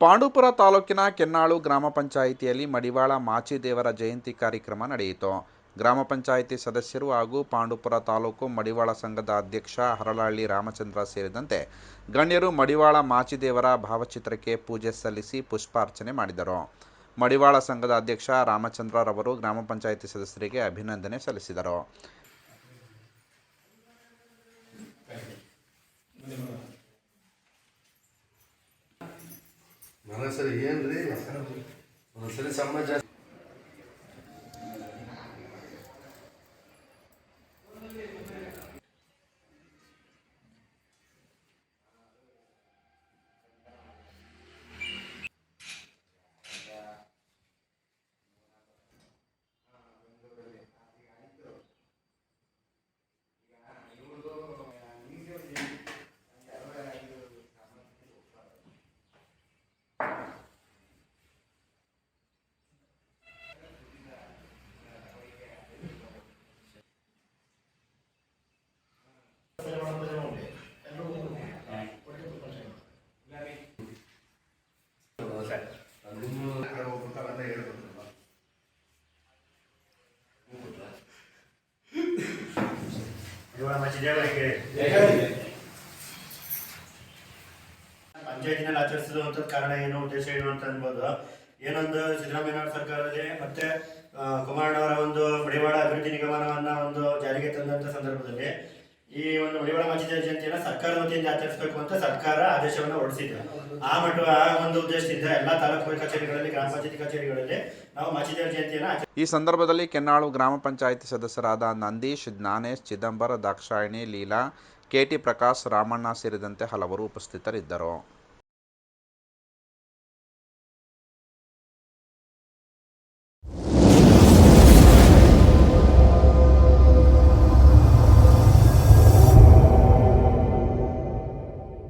ಪಾಂಡವಪುರ ತಾಲೂಕಿನ ಕೆನ್ನಾಳು ಗ್ರಾಮ ಪಂಚಾಯಿತಿಯಲ್ಲಿ ಮಡಿವಾಳ ಮಾಚಿದೇವರ ಜಯಂತಿ ಕಾರ್ಯಕ್ರಮ ನಡೆಯಿತು. ಗ್ರಾಮ ಪಂಚಾಯಿತಿ ಸದಸ್ಯರು ಹಾಗೂ ಪಾಂಡುಪುರ ತಾಲೂಕು ಮಡಿವಾಳ ಸಂಘದ ಅಧ್ಯಕ್ಷ ಹರಳಹಳ್ಳಿ ರಾಮಚಂದ್ರ ಸೇರಿದಂತೆ ಗಣ್ಯರು ಮಡಿವಾಳ ಮಾಚಿದೇವರ ಭಾವಚಿತ್ರಕ್ಕೆ ಪೂಜೆ ಸಲ್ಲಿಸಿ ಪುಷ್ಪಾರ್ಚನೆ ಮಾಡಿದರು. ಮಡಿವಾಳ ಸಂಘದ ಅಧ್ಯಕ್ಷ ರಾಮಚಂದ್ರರವರು ಗ್ರಾಮ ಪಂಚಾಯಿತಿ ಸದಸ್ಯರಿಗೆ ಅಭಿನಂದನೆ ಸಲ್ಲಿಸಿದರು. ಸರಿ ಏನ್ರಿ? ಮನಸ್ಸರಿ ಸಮಾಜ ಇವಾಗ ಮಚ್ಚಿದೇವರಿಗೆ ಪಂಚಾಯತಿನಲ್ಲಿ ಆಚರಿಸಿರುವಂತ ಕಾರಣ ಏನು ಉದ್ದೇಶ ಏನು ಅಂತ ಅನ್ಬೋದು. ಏನೊಂದು ಸಿದ್ದರಾಮಯ್ಯ ಸರ್ಕಾರದಲ್ಲಿ ಮತ್ತೆ ಕುಮಾರಣ್ಣವರ ಒಂದು ಬಡಿವಾಳ ಅಭಿವೃದ್ಧಿ ನಿಗಮನವನ್ನ ಒಂದು ಜಾರಿಗೆ ತಂದಂತ ಸಂದರ್ಭದಲ್ಲಿ ಈ ಒಂದು ಮಡಿವಾಳ ಮಚ್ಚಿದೇವ ಜಯಂತಿಯನ್ನ ಸರ್ಕಾರದ ವತಿಯಿಂದ ಆಚರಿಸಬೇಕು ಅಂತ ಸರ್ಕಾರ ಆದೇಶವನ್ನು ಹೊರಡಿಸಿದೆ ಆ ಮಟ್ಟ ಆ ಒಂದು ಉದ್ದೇಶದಿಂದ ಎಲ್ಲಾ ತಾಲೂಕು ಕಚೇರಿಗಳಲ್ಲಿ, ಗ್ರಾಮ ಪಂಚಾಯತಿ ಕಚೇರಿಗಳಲ್ಲಿ ನಾವು ಮಚ್ಚಿದೇವ ಜಯಂತಿಯನ್ನ ಈ ಸಂದರ್ಭದಲ್ಲಿ ಕೆನ್ನಾಳು ಗ್ರಾಮ ಪಂಚಾಯಿತಿ ಸದಸ್ಯರಾದ ನಂದೀಶ್, ಜ್ಞಾನೇಶ್, ಚಿದಂಬರ, ದಾಕ್ಷಾಯಿಣಿ, ಲೀಲಾ ಕೆಟಿ ಪ್ರಕಾಶ್, ರಾಮಣ್ಣ ಸೇರಿದಂತೆ ಹಲವರು ಉಪಸ್ಥಿತರಿದ್ದರು.